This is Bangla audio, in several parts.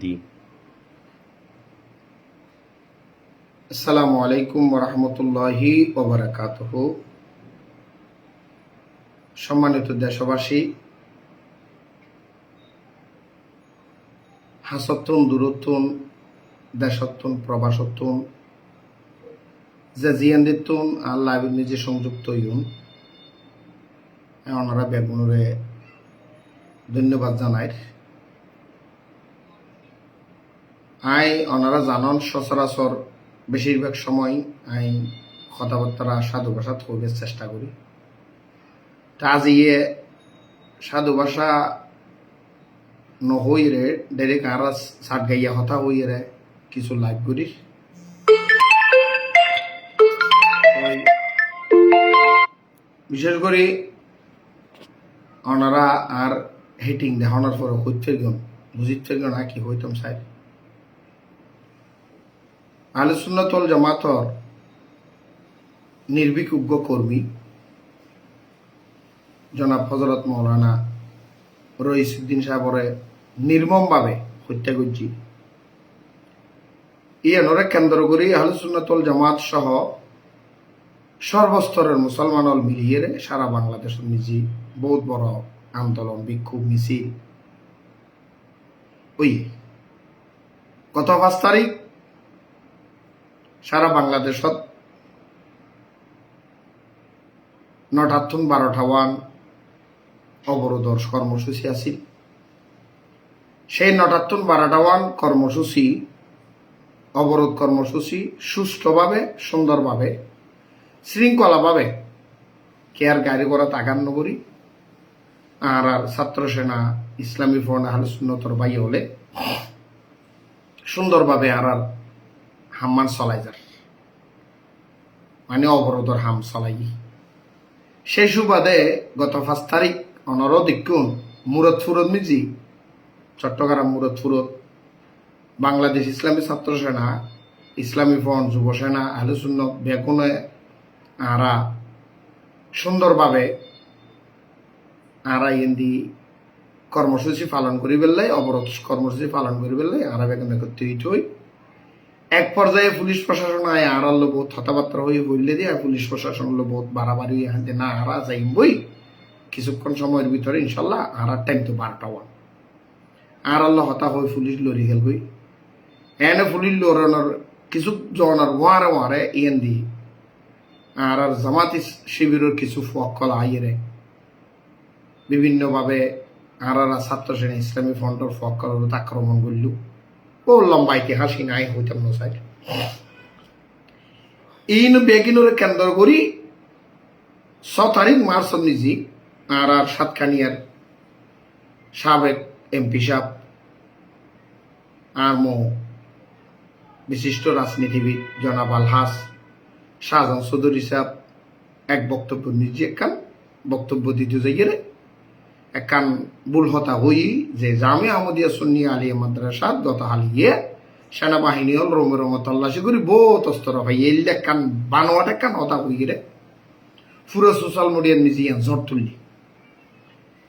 দিই আসসালামু আলাইকুম রহমতুল্লাহি ওবরাকাতহ সম্মানিত দেশবাসী হাসত্তন দূরত্বন দেশত্বন প্রবাসত্বন যে জিয়ান্দিত্বন আর লাইভ নিজে সংযুক্ত ইউন। ওনারা বেগুনরে ধন্যবাদ জানাই। আই ওনারা জানন, সচরাচর বেশিরভাগ সময় আই কথাবার্তা সাধু ভাষা থইবার চেষ্টা করি। তা ইয়ে সাধু ভাষা নহই রে ডাইরেক্ট আর সাত গাইয়া কথা হই রে, কিছু লাইভ করি বিশেষ করে ওনারা আর হেটিং দেখানোর পরে হইতে গন বুঝিতে গন আর কি হইতাম সাহেব। আলোচনাতল জামাতর নির্বিজ্ঞ কর্মী জনাব হজরত মৌলানা রইসুদ্দিন সাহেবরে নির্মমভাবে হত্যা করছি। ইয়ানরে কেন্দ্র করে আলোচনাতল জামাত সহ সর্বস্তরের মুসলমানল মিলিয়ে সারা বাংলাদেশ মিজি বহুত বড় আন্দোলন, বিক্ষোভ, মিছিল। ওই গত পাঁচ তারিখ সারা বাংলাদেশত নটাথুন বারোটা ওয়ান, অবরোধর কর্মসূচি আছিল সেই নটাথুন বারোটা ওয়ান কর্মসূচি, অবরোধ কর্মসূচি সুষ্ঠুভাবে, সুন্দরভাবে, শৃঙ্খলাভাবে কেয়ার গাড়ি করা তাগান নগরী আর আর ছাত্র সেনা ইসলামী ফ্রন্ট আহলে সুন্নতর বাই হলে সুন্দরভাবে আর আর হাম্মান চলাই যার মানে অবরোধর হাম চলাই সেই সুবাদে গত পাঁচ তারিখ অনরদিকুন মুরত ফুরত মিজি, চট্টগ্রাম মুরত ফুরত বাংলাদেশ ইসলামী ছাত্র সেনা ইসলামী ফ্রন্ট যুব সেনা আলোচন্য বেগুনে আরা সুন্দরভাবে আরা ইন্দি কর্মসূচি পালন করি পেলাই অবরোধ কর্মসূচি পালন করি পেলাই আরা বেগুন একত্রিত হই এক পর্যায়ে পুলিশ প্রশাসন আয় আড়াল বহুত কথাবার্তা হয়ে বললে দিয়ে পুলিশ প্রশাসন হলো বহুত বাড়াবাড়ি হাতে না আরা যাইম বই কিছুক্ষণ সময়ের ভিতরে ইনশাল্লাহ আরার টাইম তো বারোটা ওয়ান আল্লাহ হতা হয়ে পুলিশ লড়ি গেল বই। এনে পুলিশ লড়ানোর কিছু জনের ওয়ারে ওয়ারে ইয়েন দি। আর জামাতি শিবিরের কিছু ফকল আইরে বিভিন্নভাবে আর আর ছাত্র শ্রেণি ইসলামী ফ্রন্টের ফকল আক্রমণ করলু। ও লম্বা ইতিহাস নাই হইতাম না সাইড ইন বেগিনোর কেন্দ্র করি ছ তারিখ মার্চ নিজে আর আর সাতখানিয়ার সাবেক এমপি সাহ আর বিশিষ্ট রাজনীতিবিদ জনাব আলহাস শাহজাহান চৌধুরী সাহেব এক বক্তব্য নিজে একখান বক্তব্য দিতে যাইয়ে একখান ভুল হতা হই যে জামে আহমদিয়া সুন্নি আলিয়া মাদ্রাসাত গত হালিয়ে সেনাবাহিনী হল রোমে রোমে তল্লাশি করি, বহুত অস্তর ভাই এই একখান বানোয়াট একখান হতা হই রে। পুরো সোশ্যাল মিডিয়ার নিজে ঝড় তুললি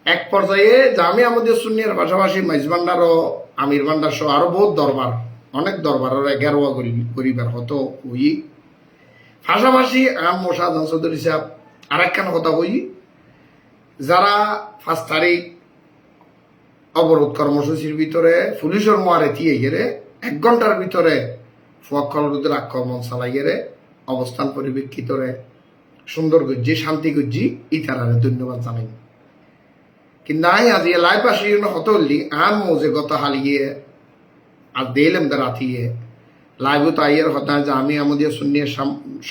এক পর্যায়ে জামে আমাদের সুন্নিয়ার পাশাপাশি মাইজ ভান্ডার ও আমির ভান্ডার সহ আরও বহুত দরবার, অনেক দরবারের গেরোয়া করিবার হতো হই। পাশাপাশি আম মোশাদ চৌধুরী সাহেব আর একখান কথা হই। যারা পাঁচ তারিখ অবরোধ কর্মসূচির ভিতরে পুলিশের মোয়ারে থিয়ে গেলে এক ঘণ্টার ভিতরে ফুয়াক্কল রুদ্র আক্রমণ চালাই গেলে অবস্থান পরিপ্রেক্ষিতরে সুন্দর গজ্জি, শান্তি গজ্জি, ইতারারে ধন্যবাদ জানাই। কিন্তু আই আজি লাইভ আসি হতলি আন মোজে গত হালিয়ে, আর দিলাম রাতিয়ে। লাইভ তো আইয়ের হতা যে আমি আমাদের শূন্যের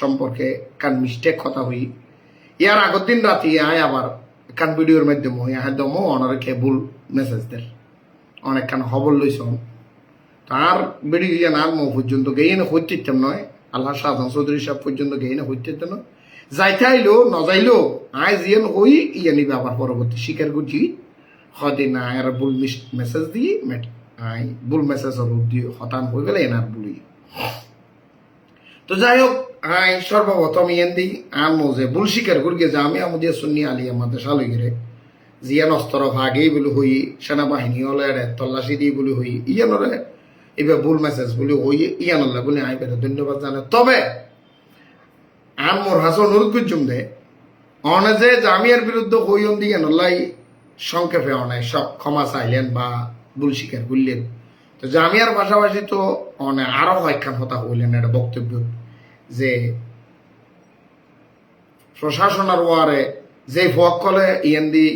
সম্পর্কে কান মিস্টেক কথা হই। ইয়ার আগের দিন রাতি আয় আবার কান ভিডিওর মাধ্যমে হই আহ দমো অনারে কে ভুল মেসেজ দের অনেক কান খবর লইছন। তার ভিডিও ইয়ান আর মো পর্যন্ত গেই না হইতে নয়। আল্লাহ শাহজাহান চৌধুরী সাহেব পর্যন্ত গেই না হইতে না যাইতে আইলো নজাইলো আই জিয়ান হই ইয়ানি আবার পরবর্তী স্বীকার করছি হদে না আর ভুল মেসেজ দিয়ে আই ভুল মেসেজ দিয়ে হতান হয়ে গেলে এনার ভুলই। তো যাই হোক আই সর্বপ্রথম ইয়ান দিই আম যে ভুল স্বীকার করি যে আমি আমাদের সুন্নি আলী আমাদের সালগিরে জিয়ান অস্ত্র ভাগেই বলে হই, সেনাবাহিনী হলে তল্লাশি দিয়ে বলে হই, ইয়ানরে এবার ভুল মেসেজ বলে হই ইয়ানল্লা বলে আই বেড়ে ধন্যবাদ জানে। তবে আন মোর হাসন অনুরোধ করছুম দে, অনে যে জামিয়ার বিরুদ্ধে হইন দিয়ে নল্লাই সংক্ষেপে অনে সব ক্ষমা চাইলেন বা ভুল স্বীকার করলেন। তো জামিয়ার পাশাপাশি তো অনে আরও কয়েকখান কথা হইলেন একটা বক্তব্য। যে প্রশাসনের ওয়ারে যে ফকলে ইয়েন্দি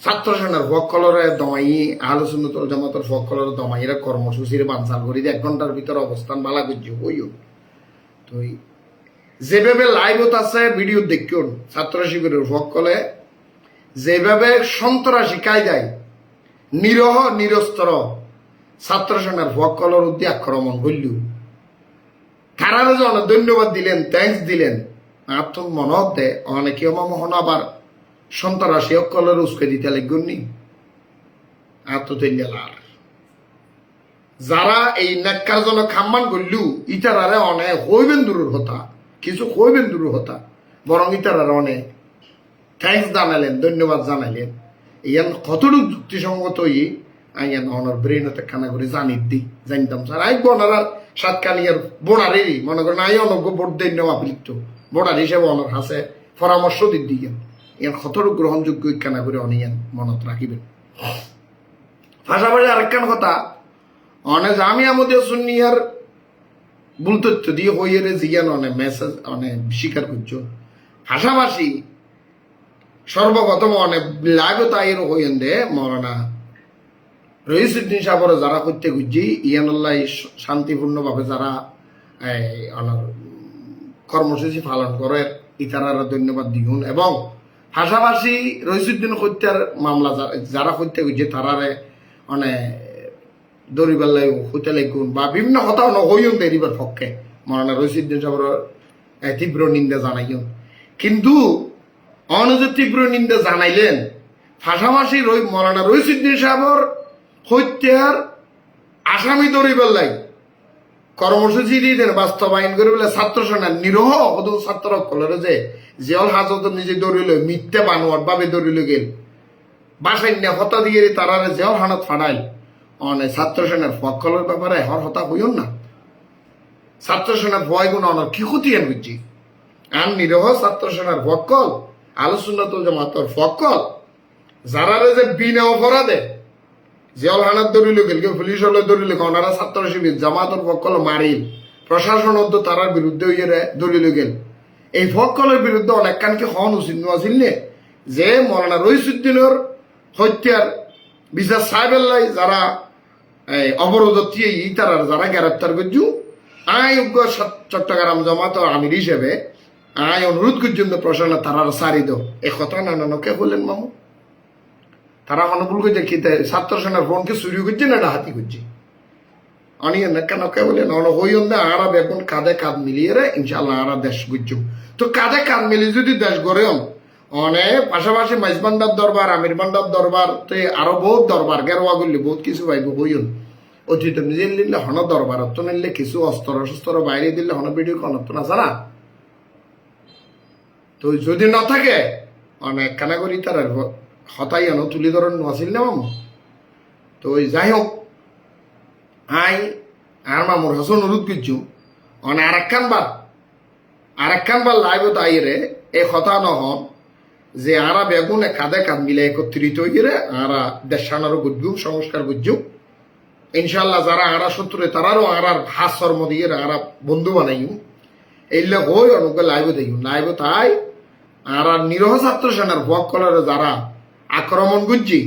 ছাত্র সেনার ফকলরে দমাই আলোচনাতর জামাতর ফকলরে দমাইরা কর্মসূচির বানচাল করি এক ঘণ্টার ভিতরে অবস্থান বালা করছি, হইও। তো যেভাবে লাইভত আছে ভিডিও দেখুন ছাত্র শিবিরের ফকলে যেভাবে সন্ত্রাসী কায়দায় নিরহ, নিরস্ত্র সেনার ফকলের উদ্দে আক্রমণ করল কারারে জন ধন্যবাদ দিলেন থ্যাংকস দিলেন। আত্ম মনত অনেকে মহন আবার সন্ত্রাসী অকলের উস্কে দিতে লাগনি আত্মতৈলার যারা এই নেককার জন্য খাম্মান করলু, ইতারারে অনেক হইবেন দূরের হতা, কিছু হইবেন দূরের হতা, বরং ইতারারে অনেক থ্যাংকস জানালেন, ধন্যবাদ জানাইলেন ইয়ান কতটুকু যুক্তিসঙ্গত ই আইয়ান অনার ব্রেনতে খানা করে জানি দি, জানতাম স্যার আই বনার সাতকানিয়ার বোনারেরই, মনে করেন, আই অনজ্ঞ ভোট দেন নেওয়া আপিলিত বোনার হিসেবে অনার হাসে পরামর্শ দি দিয়েন। ইয়ান কতটুকু গ্রহণযোগ্য ইকানা করে অনিয়ান মনত রাখিবেন। পাশাপাশি আরেকখান কথা, অনে আমি আমাদের সুনিয়ার ভুল তথ্য দিয়ে হইয়ে জিয়ান অনেক মেসেজ অনেক স্বীকার করছ। পাশাপাশি সর্বপ্রথম অনেক লাইভ তাইর হইয়েন দে মরানা রহিসুদ্দিন সাহর যারা করতে গুজি ইয়ানুল্লাহ শান্তিপূর্ণভাবে যারা কর্মসূচি পালন করে, ইতারারা ধন্যবাদ দিগুন। এবং পাশাপাশি রহিসুদ্দিন হত্যার মামলা যারা হত্যা করছে তারারে মানে দরিবাল্লাই হইতে লাগুন বা বিভিন্ন কথা হইন দেরিবার পক্ষে। মরানা রহিসুদ্দিন সাহর তীব্র নিন্দা জানাইন কিন্তু অনুযত তীব্র নিন্দা জানাইলেন, পাশাপাশি মরানা রহিসুদ্দিন সাহর হত্যার আসামি দরিবার লাই কর্মসূচি দিয়ে দেন, বাস্তবায়ন করে বলে ছাত্র সেনা নিরহ অদল ছাত্র কলরে যে জিয়ল হাজত নিজে দৌড়িল মিথ্যে বানোয়ার ভাবে দৌড়িল গেল। বাসায় নে হতা দিয়ে তারারে জিয়ল হানত ফাড়াইল অনে ছাত্র সেনার ফকলের ব্যাপারে হর হতা হইন না। ছাত্র সেনার ভয় গুণ অনার কি ক্ষতি হেন বুঝছি আন নিরহ ছাত্র সেনার ফকল আলোচনা তো জামাতর ফকল যারারে যে বিনা অপরাধে জিয়াল হানার দরিল গেল কেউ পুলিশ হলে দরিল ওনারা ছাত্র শিবির জামাতর ফকল মারিল প্রশাসন তো তারার বিরুদ্ধে হইয়ে দলিল গেল এই ফকলের বিরুদ্ধে অনেক কানকে হন উচিত আছিল নে? যে মরানা রহিসুদ্দিনের হত্যার বিচার সাহেবেল্লাই যারা, এই অবরোধ দিয়ে ই তারার যারা গ্রেপ্তার করছু সত- চট্টগ্রাম জামাত আমির হিসেবে, আই অনুরোধ করছেন প্রশাসন তারার সারি দো এ কথা নানানকে বললেন মামু? তারা অনুভূল করছে কি তে ছাত্র সেনার ফোনকে চুরি করছে না এটা ডাহাতি করছে? অনি কেন কে বলে নন হইন দে আরা বেগুন কাঁধে কাঁধ মিলিয়ে রে ইনশাল্লাহ আরা দেশ গুজ্জু। তো কাঁধে কাঁধ মিলিয়ে যদি দেশ গড়ে অনে পাশাপাশি মাইজবান্ডার দরবার, আমির বান্ডার দরবার, তে আরও বহুত দরবার, গেরোয়া করলে বহুত কিছু পাইব হইন অতীত নিজে নিলে হন দরবার তো নিলে কিছু অস্ত্র শস্ত্র বাইরে দিলে হন ভিডিও কনত না জানা? তো যদি না থাকে অনেক কানা করি তার হতাই আনো, তুলি ধরেন নাছিল না মামু? তো ওই যাই হোক আই আর মামুর হাসন অনুরোধ করছু অনে আর একখান বার আর একখান বার লাইভ তাই রে এ কথা নহন যে আরা বেগুন কাঁধে কাঁধ মিলে একত্রিত হয়ে রে আরা দেশানারও বুঝবু সংস্কার বুঝবু ইনশাল্লাহ যারা আরা শত্রু তারারও আরার ভাস শর্ম দিয়ে আরা বন্ধু বানাইম এইলে হই অনুকে লাইভ দেই লাইভ তাই আর নিরহ ছাত্র সেনার ভোগ কলারে যারা আক্রমণ করছি,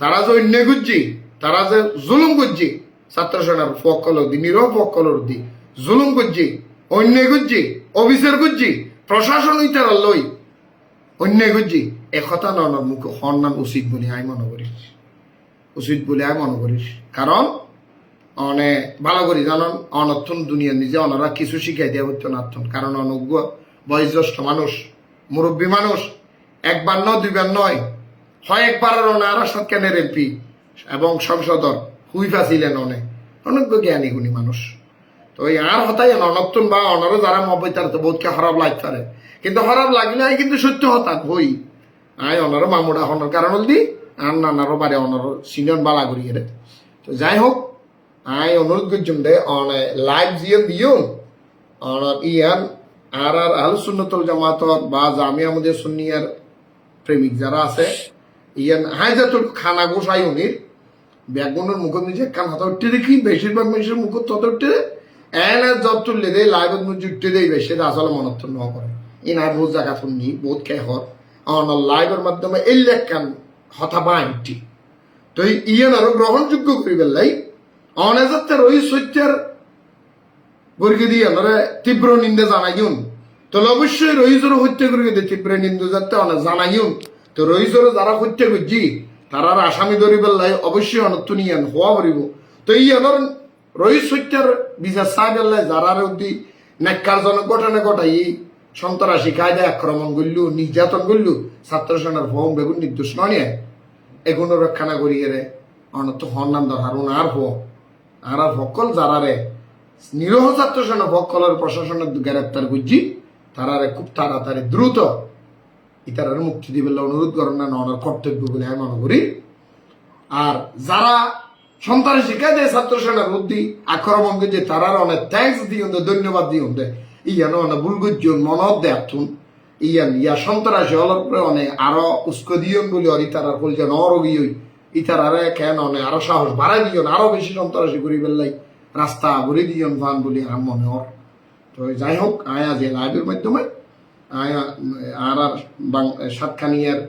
তারা যে অন্য করছি, তারা যে জুলুম করছি ছাত্র সেনার ফক কলর দি, নিরহ ফক কলর দি, জুলুম করছি অন্য করছি অফিসার করছি, প্রশাসন তারা লই অন্য করছি একথা ননার মুখ হন্নান উচিত বলে আমি মনে করিস উচিত বলে আমি মনে করিস কারণ, অনে ভালো করি জানন, অনর্থন দুনিয়া নিজে অনারা কিছু শিখাই দেওয়া হতো না কারণ অনজ্ঞ বয়োজ্যেষ্ঠ মানুষ, মুরব্বী মানুষ, একবার নয়, দুইবার নয় হয় একবারের ওনারা সৎকেনের এমপি এবং সংসদর হুইফা ছিলেন অনেক অনজ্ঞ জ্ঞানী গুণী মানুষ। তো এই আর হতাই অনর্থন বা অনারও যারা মবই তার তো বহুতকে খারাপ লাগতে পারে। কিন্তু খারাপ লাগলে আমি কিন্তু সত্য হতা হই আই অনারও মামুডা হনার কারণ হল দি আর নানারও বারে অনারও সিনিয়র বালা করি রে তো যাই হোক, আই অনুরোধ করছুন দে, অনে লাইভ জিয়ে দিও। অনার ইয়ান, আর আর আহল সুন্নতুল জামাতত বা জামিয়া মধ্যে সুন্নিয়ার প্রেমিক যারা আছে ইয়ান হাই জাতুর খানা গোসাই উনির ব্যাগুনের মুখত নিজে কান হাতে উঠতে দেখি, বেশিরভাগ মানুষের মুখত তত উঠতে এনে জব তুললে দেয় লাইভত মুখ দেয়, বেশি আসলে মনত ন করে। ইনার বহুত জায়গা শুনি বহুত কে হর। অনার লাইভের মাধ্যমে এই লেখান হতা বাইটি তো এই ইয়ান আরও গ্রহণযোগ্য করিবার লাই অনেজাতে রই সত্যের গরিকে দিয়ে আমরা তীব্র নিন্দা জানাইন তো অবশ্যই রহিজর হত্যা দিয়ে তীব্র নিন্দা যাতে অনেক জানাইন তো রহিজর যারা হত্যা করছি তারার আসামি ধরিবার লাই অবশ্যই অনত নিয়ান হওয়া পারিব তো এই আনার রহিত সত্যের বিচার চাইবার লাই যারার অব্দি নেককারজনক ঘটনা ঘটাই সন্ত্রাসী কায়দা আক্রমণ করলু নির্যাতন করলু ছাত্র সেনার ফর্ম বেগুন নির্দোষ নয় এগুলো রক্ষা না করি রে অনত হর নাম দরকার আর হো আর আর সকল যারারে নিরহ ছাত্র সেনা সকলের প্রশাসনের গ্রেপ্তার করছি তারারে খুব তাড়াতাড়ি দ্রুত ইতারারে মুক্তি দিবে অনুরোধ করেন না অনার কর্তব্য বলে আমি মনে করি। আর যারা সন্তানের শিক্ষা দেয়, ছাত্র সেনার বুদ্ধি আক্রমণ করছে তারার অনেক থ্যাংকস দিও ধন্যবাদ দিও ইয়ান অনেক ভুল মনত দেয়াতুন ইয়ান, ইয়া সন্ত্রাসী পরে অনেক আরও উস্ক দিয়ন বলে অরি তারার কলজা নরগি হই। ইতারারে কেন অনেক আরও সাহস বাড়াই দিয়ন, আরও বেশি সন্ত্রাসী করি বেলাই রাস্তা ভরে দিয়ন ভান বলি আমার মনে হর তো যাই হোক, আয়া যে লাইভের মাধ্যমে আর আর সাতখানিয়ার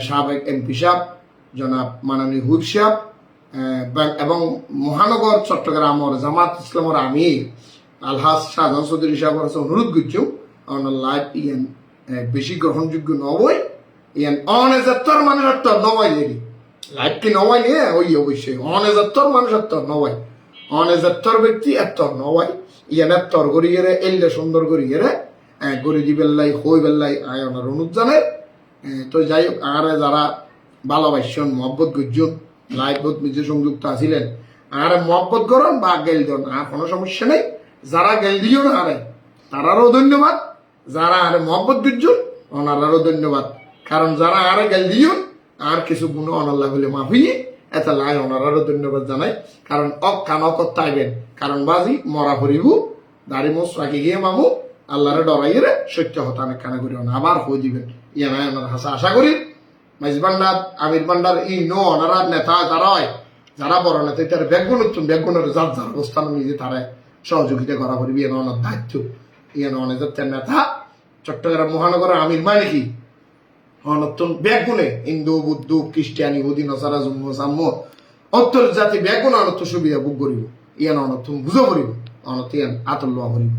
সাবেক এমপি সাহেব জনাব মাননীয় আহ, বা- এবং মহানগর চট্টগ্রামের জামাত ইসলামের আমির আলহাজ শাহজাহান চৌধুরী সাহেবের কাছে অনুরোধ করছ আমার লাইভ ইয়ান বেশি গ্রহণযোগ্য নবই ইয়ান অনেজাত্তর মানুষের তো নবাই লাইভ কি নবাই নিয়ে? ওই অবশ্যই অনেজাত্তর মানুষের তো নবাই। অনেজাত্তর ব্যক্তি এত নবাই ইয়ান এত্তর করিয়ে এললে সুন্দর করিয়ে দি বেল্লাই হই বেল্লাই আয় অনুরোধ জানে। তো যাই হোক আরে যারা ভালোবাসছেন মহব্বত গুজন বোধ নিজে সংযুক্ত আছিলেন। আর মহব্বত করুন বা গেল দিন আর কোনো সমস্যা নেই। যারা গেল দিও না আরে তারারও ধন্যবাদ। যারা আরে মহব্বত গুজন ওনারারও ধন্যবাদ। কারণ যারা আরে গেল দিও আর কিছু গুণ অনাল্লাহ বলে মাফি এত লাই ওনারারও ধন্যবাদ জানাই। কারণ অক কান অকত কারণ বাজি মরা ভরিব দাড়ি মোস রাখি গিয়ে মামু। আল্লাহরে ডরাইয়ে রে সত্য হতানে কানে করিও না, আবার হয়ে দিবেন। ইয়ে নাই ওনার হাসা, আশা করি মাইজ ভান্ডার আমির ভান্ডার ই নো ওনারা নেতা যারা হয় যারা বড় নেতা তার ব্যাগুন উত্তম ব্যাগুনের যার যার অবস্থান নিজে তারা সহযোগিতা করা করবি এনে ওনার দায়িত্ব। ইয়ে অনেক নেতা চট্টগ্রাম মহানগরের আমির মানে কি? অনতন ব্যাগুনে হিন্দু, বুদ্ধ, খ্রিস্টান, ইহুদি, নসারা, জম্ম সাম্য অত্তর জাতি ব্যাগুন অনত সুবিধা বুক করিব। ইয়ান অনত বুঝো করিব অনত ইয়ান আতল লওয়া করিব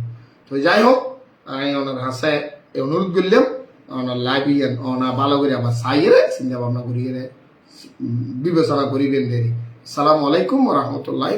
তো যাই হোক আমি ওনার হাসে অনুরোধ করলাম ওনার লাইভ ওনার ওনা ভালো করে আমার সাইরে চিন্তা ভাবনা করিয়ে বিবেচনা করিবেন দেরি। সালাম আলাইকুম রহমতুল্লাহ